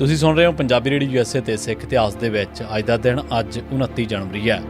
ਤੁਸੀਂ ਸੁਣ ਰਹੇ ਹੋ ਪੰਜਾਬੀ ਰੇਡੀਓ ਯੂਐਸਏ ਤੇ ਸਿੱਖ ਇਤਿਹਾਸ ਦੇ ਵਿੱਚ ਅੱਜ ਦਾ ਦਿਨ ਅੱਜ 29 ਜਨਵਰੀ ਹੈ।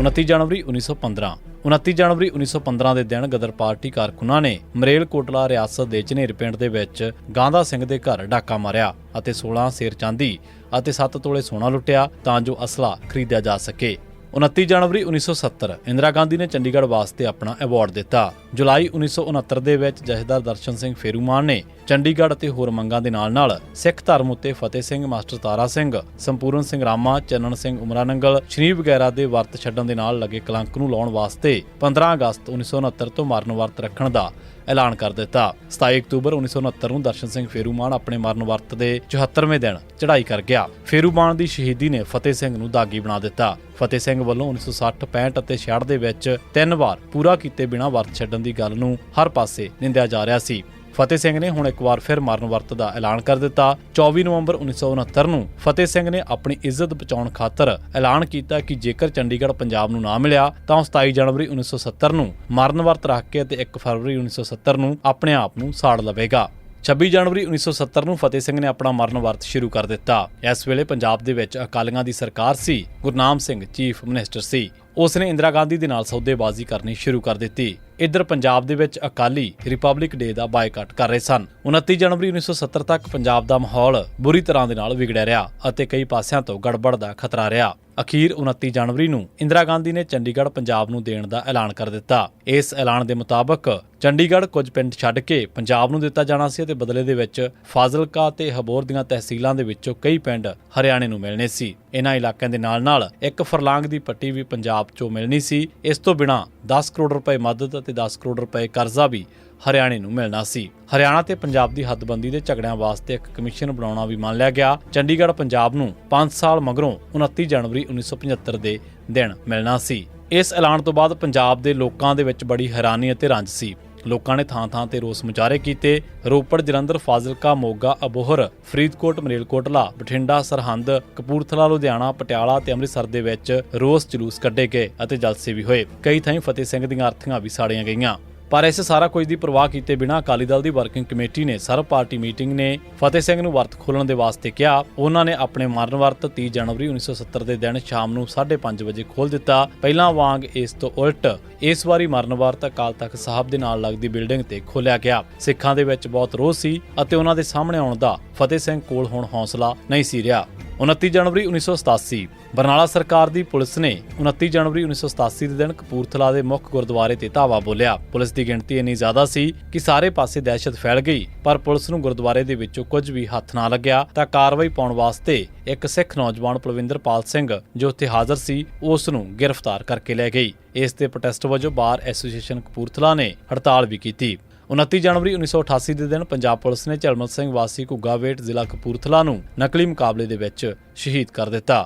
29 ਜਨਵਰੀ 1915 29 ਜਨਵਰੀ 1915 ਦੇ ਦਿਨ ਗਦਰ ਪਾਰਟੀ ਕਾਰਕੁਨਾਂ ਨੇ ਮਰੇਲ ਕੋਟਲਾ ਰਿਆਸਤ ਦੇ ਝਨੇਰ ਪਿੰਡ ਦੇ ਵਿੱਚ ਗਾਂਧਾ ਸਿੰਘ ਦੇ ਘਰ ਡਾਕਾ ਮਾਰਿਆ ਅਤੇ 16 ਸੇਰ ਚਾਂਦੀ ਅਤੇ 7 ਤੋਲੇ ਸੋਨਾ ਲੁੱਟਿਆ ਤਾਂ ਜੋ ਅਸਲਾ ਖਰੀਦਿਆ ਜਾ ਸਕੇ। 29 ਜਨਵਰੀ 1970 ਇੰਦਰਾ ਗਾਂਧੀ ਨੇ ਚੰਡੀਗੜ੍ਹ ਵਾਸਤੇ ਆਪਣਾ ਅਵਾਰਡ ਦਿੱਤਾ। ਜੁਲਾਈ 1969 ਦੇ ਵਿੱਚ ਜਥੇਦਾਰ ਦਰਸ਼ਨ ਸਿੰਘ ਫੇਰੂਮਾਨ ਨੇ ਚੰਡੀਗੜ੍ਹ ਅਤੇ ਹੋਰ ਮੰਗਾਂ ਦੇ ਨਾਲ-ਨਾਲ ਸਿੱਖ ਧਰਮ ਉੱਤੇ ਫਤਿਹ ਸਿੰਘ, ਮਾਸਟਰ ਤਾਰਾ ਸਿੰਘ, ਸੰਪੂਰਨ ਸਿੰਘ ਰਾਮਾ ਚੰਨਣ ਸਿੰਘ ਉਮਰਾਨੰਗਲ ਸ਼੍ਰੀ ਵਗੈਰਾ ਦੇ ਵਰਤ ਛੱਡਣ ਦੇ ਨਾਲ ਲੱਗੇ ਕਲੰਕ ਨੂੰ ਲਾਉਣ ਵਾਸਤੇ 15 ਅਗਸਤ 1969 ਤੋਂ ਮਰਨ ਵਰਤ ਰੱਖਣ ਦਾ ਐਲਾਨ ਕਰ ਦਿੱਤਾ। 27 ਅਕਤੂਬਰ 1969 ਨੂੰ ਦਰਸ਼ਨ ਸਿੰਘ ਫੇਰੂਮਾਨ ਆਪਣੇ ਮਰਨ ਵਰਤ ਦੇ 74ਵੇਂ ਦਿਨ ਚੜ੍ਹਾਈ ਕਰ ਗਿਆ। ਫੇਰੂਮਾਨ ਦੀ ਸ਼ਹੀਦੀ ਨੇ ਫਤਿਹ ਸਿੰਘ ਨੂੰ ਦਾਗੀ ਬਣਾ ਦਿੱਤਾ। ਫਤਿਹ ਸਿੰਘ ਵੱਲੋਂ 1960 65 ਅਤੇ 66 ਦੇ ਵਿੱਚ ਤਿੰਨ ਵਾਰ ਪੂਰਾ ਕੀਤੇ ਬਿਨਾਂ ਵਰਤ ਛੱਡਣ ਦੀ ਗੱਲ ਨੂੰ ਹਰ ਪਾਸੇ ਨਿੰਦਿਆ ਜਾ ਰਿਹਾ ਸੀ। ਫਤਿਹ ਸਿੰਘ ਨੇ ਹੁਣ ਇੱਕ ਵਾਰ ਫਿਰ ਮਰਨ ਵਰਤ ਦਾ ਐਲਾਨ ਕਰ ਦਿੱਤਾ। 24 ਨਵੰਬਰ 1969 ਨੂੰ ਫਤਿਹ ਸਿੰਘ ਨੇ ਆਪਣੀ ਇੱਜ਼ਤ ਬਚਾਉਣ ਖਾਤਰ ਐਲਾਨ ਕੀਤਾ ਕਿ ਜੇਕਰ ਚੰਡੀਗੜ੍ਹ ਪੰਜਾਬ ਨੂੰ ਨਾ ਮਿਲਿਆ, ਤਾਂ 27 ਜਨਵਰੀ 1970 ਨੂੰ ਮਰਨ ਵਰਤ ਰੱਖ ਕੇ ਅਤੇ 1 ਫਰਵਰੀ 1970 ਨੂੰ ਆਪਣੇ ਆਪ ਨੂੰ ਸਾੜ ਲਵੇਗਾ। 26 ਜਨਵਰੀ 1970 ਨੂੰ ਫਤਿਹ ਸਿੰਘ ਨੇ ਆਪਣਾ ਮਰਨ ਵਰਤ ਸ਼ੁਰੂ ਕਰ ਦਿੱਤਾ। ਇਸ ਵੇਲੇ ਪੰਜਾਬ ਦੇ ਵਿੱਚ ਅਕਾਲੀਆਂ ਦੀ ਸਰਕਾਰ ਸੀ। ਗੁਰਨਾਮ ਸਿੰਘ ਚੀਫ ਮਿਨਿਸਟਰ ਸੀ। ਉਸ ਨੇ ਇੰਦਰਾ ਗਾਂਧੀ ਦੇ ਨਾਲ ਸੌਦੇਬਾਜ਼ੀ ਕਰਨੀ ਸ਼ੁਰੂ ਕਰ ਦਿੱਤੀ। ਇੱਧਰ ਪੰਜਾਬ ਦੇ ਵਿੱਚ ਅਕਾਲੀ ਰਿਪਬਲਿਕ ਡੇ ਦਾ ਬਾਈਕਾਟ ਕਰ ਰਹੇ ਸਨ। 29 ਜਨਵਰੀ 1970 ਤੱਕ ਪੰਜਾਬ ਦਾ ਮਾਹੌਲ ਬੁਰੀ ਤਰ੍ਹਾਂ ਦੇ ਨਾਲ ਵਿਗੜਿਆ ਰਿਹਾ ਅਤੇ ਕਈ ਪਾਸਿਆਂ ਤੋਂ ਗੜਬੜ ਦਾ ਖਤਰਾ ਰਿਹਾ। ਅਖੀਰ 29 ਜਨਵਰੀ ਨੂੰ ਇੰਦਰਾ ਗਾਂਧੀ ਨੇ ਚੰਡੀਗੜ੍ਹ ਪੰਜਾਬ ਨੂੰ ਦੇਣ ਦਾ ਐਲਾਨ ਕਰ ਦਿੱਤਾ। ਇਸ ਐਲਾਨ ਦੇ ਮੁਤਾਬਕ ਚੰਡੀਗੜ੍ਹ ਕੁਝ ਪਿੰਡ ਛੱਡ ਕੇ ਪੰਜਾਬ ਨੂੰ ਦਿੱਤਾ ਜਾਣਾ ਸੀ ਅਤੇ ਬਦਲੇ ਦੇ ਵਿੱਚ ਫਾਜ਼ਿਲਕਾ ਤੇ ਹਬੋਰ ਦੀਆਂ ਤਹਿਸੀਲਾਂ ਦੇ ਵਿੱਚੋਂ ਕਈ ਪਿੰਡ ਹਰਿਆਣੇ ਨੂੰ ਮਿਲਣੇ ਸੀ। ਇਹਨਾਂ ਇਲਾਕਿਆਂ ਦੇ ਨਾਲ-ਨਾਲ ਇੱਕ ਫਰਲਾਂਗ ਦੀ ਪੱਟੀ ਵੀ ਪੰਜਾਬ 'ਚੋਂ ਮਿਲਣੀ ਸੀ। ਇਸ ਤੋਂ ਬਿਨਾ 10 ਕਰੋੜ ਰੁਪਏ ਮਦਦ ਅਤੇ 10 ਕਰੋੜ ਰੁਪਏ ਕਰਜ਼ਾ ਵੀ ਹਰਿਆਣੇ ਨੂੰ ਮਿਲਣਾ ਸੀ। ਹਰਿਆਣਾ ਤੇ ਪੰਜਾਬ ਦੀ ਹੱਦਬੰਦੀ ਦੇ ਝਗੜਿਆਂ ਵਾਸਤੇ ਇੱਕ ਕਮਿਸ਼ਨ ਬਣਾਉਣਾ ਵੀ ਮੰਨ ਲਿਆ ਗਿਆ। ਚੰਡੀਗੜ੍ਹ, ਪੰਜਾਬ ਨੂੰ 5 ਸਾਲ ਮਗਰੋਂ 29 ਜਨਵਰੀ 1975 ਦੇ ਦਿਨ ਮਿਲਣਾ ਸੀ। ਇਸ ਐਲਾਨ ਤੋਂ ਬਾਅਦ ਪੰਜਾਬ ਦੇ ਲੋਕਾਂ ਦੇ ਵਿੱਚ ਬੜੀ ਹੈਰਾਨੀ ਅਤੇ ਰੰਜ ਸੀ। ਲੋਕਾਂ ਨੇ ਥਾਂ-ਥਾਂ ਤੇ ਰੋਸ ਮੁਜ਼ਾਹਰੇ ਕੀਤੇ। ਰੋਪੜ, ਜਲੰਧਰ, ਫਾਜ਼ਿਲਕਾ, ਮੋਗਾ, ਅਬੋਹਰ, ਫਰੀਦਕੋਟ ਮਰੇਲਕੋਟਲਾ ਬਠਿੰਡਾ, ਸਰਹੰਦ, ਕਪੂਰਥਲਾ, ਲੁਧਿਆਣਾ, ਪਟਿਆਲਾ ਤੇ ਅੰਮ੍ਰਿਤਸਰ ਦੇ ਵਿੱਚ ਰੋਸ ਜਲੂਸ ਕੱਢੇ ਗਏ ਅਤੇ ਜਲਸੇ ਵੀ ਹੋਏ। ਕਈ ਥਾਈਂ ਫਤਿਹ ਸਿੰਘ ਦੀਆਂ ਅਰਥੀਆਂ ਵੀ ਸਾੜੀਆਂ ਗਈਆਂ। ਪਰ ਇਸ ਸਾਰਾ ਕੁਝ ਦੀ ਪਰਵਾਹ ਕੀਤੇ ਬਿਨਾਂ ਅਕਾਲੀ ਦਲ ਦੀ ਵਰਕਿੰਗ ਕਮੇਟੀ ਨੇ ਸਰਬ ਪਾਰਟੀ ਮੀਟਿੰਗ ਨੇ ਫਤਿਹ ਸਿੰਘ ਨੂੰ ਵਰਤ ਖੋਲਣ ਦੇ ਵਾਸਤੇ ਕਿਹਾ। ਉਹਨਾਂ ਨੇ ਆਪਣੇ ਮਰਨ ਵਰਤ 30 ਜਨਵਰੀ 1970 ਦੇ ਦਿਨ ਸ਼ਾਮ ਨੂੰ 5:30 ਵਜੇ ਖੋਲ ਦਿੱਤਾ। ਪਹਿਲਾਂ ਵਾਂਗ ਇਸ ਤੋਂ ਉਲਟ ਇਸ ਵਾਰੀ ਮਰਨ ਵਰਤ ਅਕਾਲ ਤਖਤ ਸਾਹਿਬ ਦੇ ਨਾਲ ਲੱਗਦੀ ਬਿਲਡਿੰਗ ਤੇ ਖੋਲਿਆ ਗਿਆ। ਸਿੱਖਾਂ ਦੇ ਵਿੱਚ ਬਹੁਤ ਰੋਸ ਸੀ ਅਤੇ ਉਹਨਾਂ ਦੇ ਸਾਹਮਣੇ ਆਉਣ ਦਾ ਫਤਿਹ ਸਿੰਘ ਕੋਲ ਹੁਣ ਹੌਸਲਾ ਨਹੀਂ ਸੀ ਰਿਹਾ। 29 ਜਨਵਰੀ 1987 ਬਰਨਾਲਾ ਸਰਕਾਰ ਦੀ ਪੁਲਿਸ ਨੇ 29 ਜਨਵਰੀ 1987 ਦੇ ਦਿਨ ਕਪੂਰਥਲਾ ਦੇ ਮੁੱਖ ਗੁਰਦੁਆਰੇ ਤੇ ਧਾਵਾ ਬੋਲਿਆ। ਪੁਲਿਸ ਦੀ ਗਿਣਤੀ ਇੰਨੀ ਜ਼ਿਆਦਾ ਸੀ ਕਿ ਸਾਰੇ ਪਾਸੇ ਦਹਿਸ਼ਤ ਫੈਲ ਗਈ, ਪਰ ਪੁਲਿਸ ਨੂੰ ਗੁਰਦੁਆਰੇ ਦੇ ਵਿੱਚੋਂ ਕੁਝ ਵੀ ਹੱਥ ਨਾ ਲੱਗਿਆ। ਤਾਂ ਕਾਰਵਾਈ ਪਾਉਣ ਵਾਸਤੇ ਇੱਕ ਸਿੱਖ ਨੌਜਵਾਨ ਪਲਵਿੰਦਰਪਾਲ ਸਿੰਘ, ਜੋ ਉੱਥੇ ਹਾਜ਼ਰ ਸੀ, ਉਸ ਨੂੰ ਗ੍ਰਿਫਤਾਰ ਕਰਕੇ ਲੈ ਗਈ। ਇਸ ਦੇ ਪ੍ਰੋਟੈਸਟ ਵਜੋਂ ਬਾਰ ਐਸੋਸੀਏਸ਼ਨ ਕਪੂਰਥਲਾ ਨੇ ਹੜਤਾਲ ਵੀ ਕੀਤੀ। 29 ਜਨਵਰੀ 1988 ਦੇ ਦਿਨ ਪੰਜਾਬ ਪੁਲਿਸ ਨੇ ਝਲਮਲ ਸਿੰਘ ਵਾਸੀ ਘੁੱਗਾਵੇਟ ਜ਼ਿਲ੍ਹਾ ਕਪੂਰਥਲਾ ਨੂੰ ਨਕਲੀ ਮੁਕਾਬਲੇ ਦੇ ਵਿੱਚ ਸ਼ਹੀਦ ਕਰ ਦਿੱਤਾ।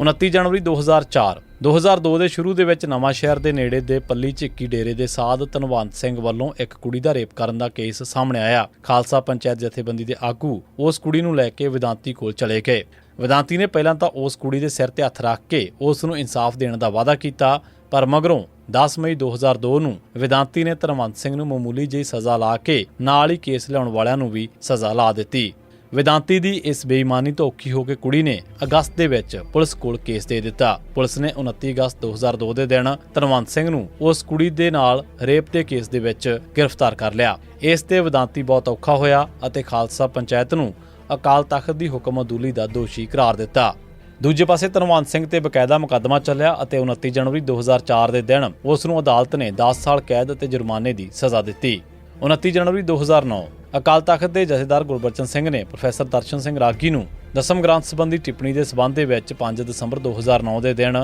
29 ਜਨਵਰੀ 2004 2002 ਦੇ ਸ਼ੁਰੂ ਦੇ ਵਿੱਚ ਨਵਾਂ ਸ਼ਹਿਰ ਦੇ ਨੇੜੇ ਦੇ ਪੱਲੀ ਝਿੱਕੀ ਡੇਰੇ ਦੇ ਸਾਧ ਧਨਵੰਤ ਸਿੰਘ ਵੱਲੋਂ ਇੱਕ ਕੁੜੀ ਦਾ ਰੇਪ ਕਰਨ ਦਾ ਕੇਸ ਸਾਹਮਣੇ ਆਇਆ। ਖਾਲਸਾ ਪੰਚਾਇਤ ਜਥੇਬੰਦੀ ਦੇ ਆਗੂ ਉਸ ਕੁੜੀ ਨੂੰ ਲੈ ਕੇ ਵਿਦਾਂਤੀ ਕੋਲ ਚਲੇ ਗਏ। ਵਿਦਾਂਤੀ ਨੇ ਪਹਿਲਾਂ ਤਾਂ ਉਸ ਕੁੜੀ ਦੇ ਸਿਰ ਤੇ ਹੱਥ ਰੱਖ ਕੇ ਉਸ ਨੂੰ ਇਨਸਾਫ ਦੇਣ ਦਾ ਵਾਅਦਾ ਕੀਤਾ, ਪਰ ਮਗਰੋਂ 10 ਮਈ 2002 ਨੂੰ ਵਿਦਾਂਤੀ ਨੇ ਧਨਵੰਤ ਸਿੰਘ ਨੂੰ ਮਾਮੂਲੀ ਜਿਹੀ ਸਜ਼ਾ ਲਾ ਕੇ ਨਾਲ ਹੀ ਕੇਸ ਲਿਆਉਣ ਵਾਲਿਆਂ ਨੂੰ ਵੀ ਸਜ਼ਾ ਲਾ ਦਿੱਤੀ। ਵਿਦਾਂਤੀ ਦੀ ਇਸ ਬੇਈਮਾਨੀ ਤੋਂ ਔਖੀ ਹੋ ਕੇ ਕੁੜੀ ਨੇ ਅਗਸਤ ਦੇ ਵਿੱਚ ਪੁਲਿਸ ਕੋਲ ਕੇਸ ਦੇ ਦਿੱਤਾ। ਪੁਲਿਸ ਨੇ 29 ਅਗਸਤ 2002 ਦੇ ਦਿਨ ਧਨਵੰਤ ਸਿੰਘ ਨੂੰ ਉਸ ਕੁੜੀ ਦੇ ਨਾਲ ਰੇਪ ਦੇ ਕੇਸ ਦੇ ਵਿੱਚ ਗ੍ਰਿਫਤਾਰ ਕਰ ਲਿਆ। ਇਸ ਤੇ ਵਿਦਾਂਤੀ ਬਹੁਤ ਔਖਾ ਹੋਇਆ ਅਤੇ ਖਾਲਸਾ ਪੰਚਾਇਤ ਨੂੰ ਅਕਾਲ ਤਖਤ ਦੀ ਹੁਕਮ ਅਦੂਲੀ ਦਾ ਦੋਸ਼ੀ ਕਰਾਰ ਦਿੱਤਾ। ਦੂਜੇ ਪਾਸੇ ਧਨਵੰਤ ਸਿੰਘ ਤੇ ਬਕਾਇਦਾ ਮੁਕੱਦਮਾ ਚੱਲਿਆ ਅਤੇ 29 ਜਨਵਰੀ 2004 ਦੇ ਦਿਨ ਉਸ ਨੂੰ ਅਦਾਲਤ ਨੇ 10 ਸਾਲ ਕੈਦ ਅਤੇ ਜੁਰਮਾਨੇ ਦੀ ਸਜ਼ਾ ਦਿੱਤੀ। 29 ਜਨਵਰੀ 2009 ਅਕਾਲ ਤਖਤ ਦੇ ਜਥੇਦਾਰ ਗੁਰਬਚਨ ਸਿੰਘ ਨੇ ਪ੍ਰੋਫੈਸਰ ਦਰਸ਼ਨ ਸਿੰਘ ਰਾਗੀ ਨੂੰ ਦਸਮ ਗ੍ਰੰਥ ਸੰਬੰਧੀ ਟਿੱਪਣੀ ਦੇ ਸਬੰਧ ਦੇ ਵਿੱਚ 5 ਦਸੰਬਰ 2009 ਦੇ ਦਿਨ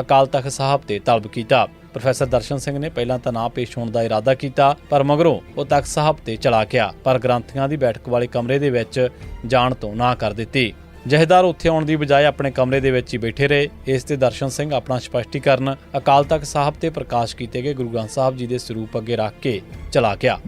ਅਕਾਲ ਤਖਤ ਸਾਹਿਬ ਤੇ ਤਲਬ ਕੀਤਾ। ਪ੍ਰੋਫੈਸਰ ਦਰਸ਼ਨ ਸਿੰਘ ਨੇ ਪਹਿਲਾਂ ਤਾਂ ਨਾ ਪੇਸ਼ ਹੋਣ ਦਾ ਇਰਾਦਾ ਕੀਤਾ, ਪਰ ਮਗਰੋਂ ਉਹ ਤਖਤ ਸਾਹਿਬ ਤੇ ਚਲਾ ਗਿਆ, ਪਰ ਗ੍ਰੰਥੀਆਂ ਦੀ ਬੈਠਕ ਵਾਲੇ ਕਮਰੇ ਦੇ ਵਿੱਚ ਜਾਣ ਤੋਂ ਨਾ ਕਰ ਦਿੱਤੀ। ਜਹੇਦਾਰ ਉੱਥੇ ਆਉਣ ਦੀ ਬਜਾਏ ਆਪਣੇ ਕਮਰੇ ਦੇ ਵਿੱਚ ਹੀ ਬੈਠੇ ਰਹੇ। ਇਸ ਤੇ ਦਰਸ਼ਨ ਸਿੰਘ ਆਪਣਾ ਸਪਸ਼ਟੀਕਰਨ ਅਕਾਲ ਤਖਤ ਸਾਹਿਬ ਤੇ ਪ੍ਰਕਾਸ਼ ਕੀਤੇ ਗਏ ਗੁਰੂ ਗ੍ਰੰਥ ਸਾਹਿਬ ਜੀ ਦੇ ਸਰੂਪ ਅੱਗੇ ਰੱਖ ਕੇ ਚਲਾ ਗਿਆ।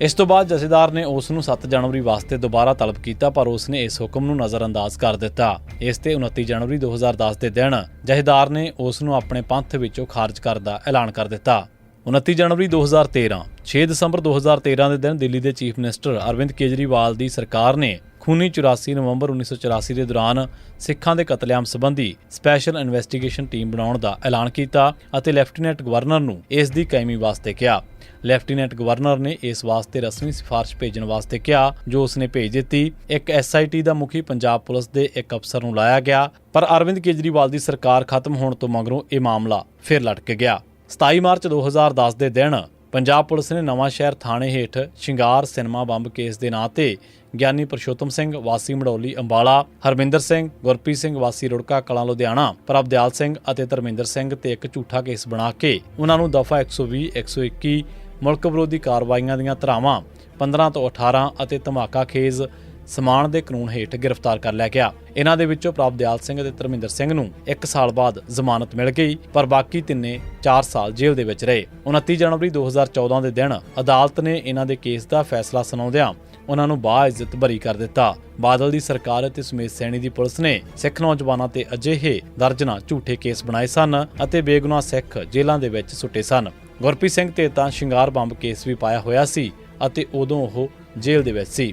ਇਸ ਤੋਂ ਬਾਅਦ ਜਥੇਦਾਰ ਨੇ ਉਸ ਨੂੰ 7 ਜਨਵਰੀ ਵਾਸਤੇ ਦੁਬਾਰਾ ਤਲਬ ਕੀਤਾ, ਪਰ ਉਸ ਨੇ ਇਸ ਹੁਕਮ ਨੂੰ ਨਜ਼ਰਅੰਦਾਜ਼ ਕਰ ਦਿੱਤਾ। ਇਸ ਤੇ 29 ਜਨਵਰੀ 2010 ਦੇ ਦਿਨ ਜਥੇਦਾਰ ਨੇ ਉਸ ਨੂੰ ਆਪਣੇ ਪੰਥ ਵਿੱਚੋਂ ਖਾਰਜ ਕਰਨ ਦਾ ਐਲਾਨ ਕਰ ਦਿੱਤਾ। 29 ਜਨਵਰੀ 2013 6 ਦਸੰਬਰ 2013 ਦੇ ਦਿਨ ਦਿੱਲੀ ਦੇ ਚੀਫ ਮਿਨਿਸਟਰ ਅਰਵਿੰਦ ਕੇਜਰੀਵਾਲ ਦੀ ਸਰਕਾਰ ਨੇ ਖੂਨੀ 84 ਨਵੰਬਰ 1984 ਦੇ ਦੌਰਾਨ ਸਿੱਖਾਂ ਦੇ ਕਤਲੇਆਮ ਸੰਬੰਧੀ ਸਪੈਸ਼ਲ ਇਨਵੈਸਟੀਗੇਸ਼ਨ ਟੀਮ ਬਣਾਉਣ ਦਾ ਐਲਾਨ ਕੀਤਾ ਅਤੇ ਲੈਫਟੀਨੈਂਟ ਗਵਰਨਰ ਨੂੰ ਇਸ ਦੀ ਕਾਇਮੀ ਵਾਸਤੇ ਕਿਹਾ। ਲੈਫਟੀਨੈਂਟ ਗਵਰਨਰ ਨੇ ਇਸ ਵਾਸਤੇ ਰਸਮੀ ਸਿਫਾਰਿਸ਼ ਭੇਜਣ ਵਾਸਤੇ ਕਿਹਾ, ਜੋ ਉਸਨੇ ਭੇਜ ਦਿੱਤੀ। ਇੱਕ ਐਸਆਈਟੀ ਦਾ ਮੁਖੀ ਪੰਜਾਬ ਪੁਲਿਸ ਦੇ ਇੱਕ ਅਫਸਰ ਨੂੰ ਲਾਇਆ ਗਿਆ, ਪਰ ਅਰਵਿੰਦ ਕੇਜਰੀਵਾਲ ਦੀ ਸਰਕਾਰ ਖਤਮ ਹੋਣ ਤੋਂ ਮਗਰੋਂ ਇਹ ਮਾਮਲਾ ਫਿਰ ਲਟਕ ਗਿਆ। 27 ਮਾਰਚ 2010 ਦੇ ਦਿਨ ਪੰਜਾਬ ਪੁਲਿਸ ਨੇ ਨਵਾਂ ਸ਼ਹਿਰ ਥਾਣੇ ਹੇਠ ਸ਼ਿੰਗਾਰ ਸਿਨੇਮਾ ਬੰਬ ਕੇਸ ਦੇ ਨਾਂ ਤੇ ਗਿਆਨੀ ਪ੍ਰਸ਼ੋਤਮ ਸਿੰਘ, ਵਾਸੀ ਮੜੌਲੀ ਅੰਬਾਲਾ, ਹਰਮਿੰਦਰ ਸਿੰਘ, ਗੁਰਪ੍ਰੀਤ ਸਿੰਘ, ਵਾਸੀ ਰੁੜਕਾ ਕਲਾਂ ਲੁਧਿਆਣਾ ਪ੍ਰਭਦਿਆਲ ਸਿੰਘ ਅਤੇ ਧਰਮਿੰਦਰ ਸਿੰਘ ਤੇ ਇੱਕ ਝੂਠਾ ਕੇਸ ਬਣਾ ਕੇ ਉਹਨਾਂ ਨੂੰ ਦਫਾ 120 121 ਮੁਲਕ ਵਿਰੋਧੀ ਕਾਰਵਾਈਆਂ ਦੀਆਂ ਧਾਰਾਵਾਂ 15 ਤੋਂ 18 ਅਤੇ ਧਮਾਕਾ ਖੇਜ਼ ਸਮਾਨ ਦੇ ਕਾਨੂੰਨ ਹੇਠ ਗ੍ਰਿਫਤਾਰ ਕਰ ਲਿਆ ਗਿਆ। ਇਹਨਾਂ ਦੇ ਵਿੱਚੋਂ ਪ੍ਰਭਦਿਆਲ ਸਿੰਘ ਅਤੇ ਧਰਮਿੰਦਰ ਸਿੰਘ ਨੂੰ 1 ਸਾਲ ਬਾਅਦ ਜ਼ਮਾਨਤ ਮਿਲ ਗਈ, ਪਰ ਬਾਕੀ ਤਿੰਨੇ 4 ਸਾਲ ਜੇਲ੍ਹ ਦੇ ਵਿੱਚ ਰਹੇ। 29 ਜਨਵਰੀ 2014 ਦੇ ਦਿਨ ਅਦਾਲਤ ਨੇ ਇਹਨਾਂ ਦੇ ਕੇਸ ਦਾ ਫੈਸਲਾ ਸੁਣਾਉਂਦਿਆਂ ਉਹਨਾਂ ਨੂੰ ਬਾਇਜ਼ਤ ਬਰੀ ਕਰ ਦਿੱਤਾ। ਬਾਦਲ ਦੀ ਸਰਕਾਰ ਅਤੇ ਸੁਮੇਧ ਸੈਣੀ ਦੀ ਪੁਲਿਸ ਨੇ ਸਿੱਖ ਨੌਜਵਾਨਾਂ ਤੇ ਅਜਿਹੇ ਦਰਜਨਾ ਝੂਠੇ ਕੇਸ ਬਣਾਏ ਸਨ ਅਤੇ ਬੇਗੁਨਾਹ ਸਿੱਖ ਜੇਲ੍ਹਾਂ ਦੇ ਵਿੱਚ ਸੁੱਟੇ ਸਨ। ਗੁਰਪ੍ਰੀਤ ਸਿੰਘ ਤੇ ਤਾਂ ਸ਼ਿੰਗਾਰ ਬੰਬ ਕੇਸ ਵੀ ਪਾਇਆ ਹੋਇਆ ਸੀ ਅਤੇ ਉਦੋਂ ਉਹ ਜੇਲ੍ਹ ਦੇ ਵਿੱਚ ਸੀ।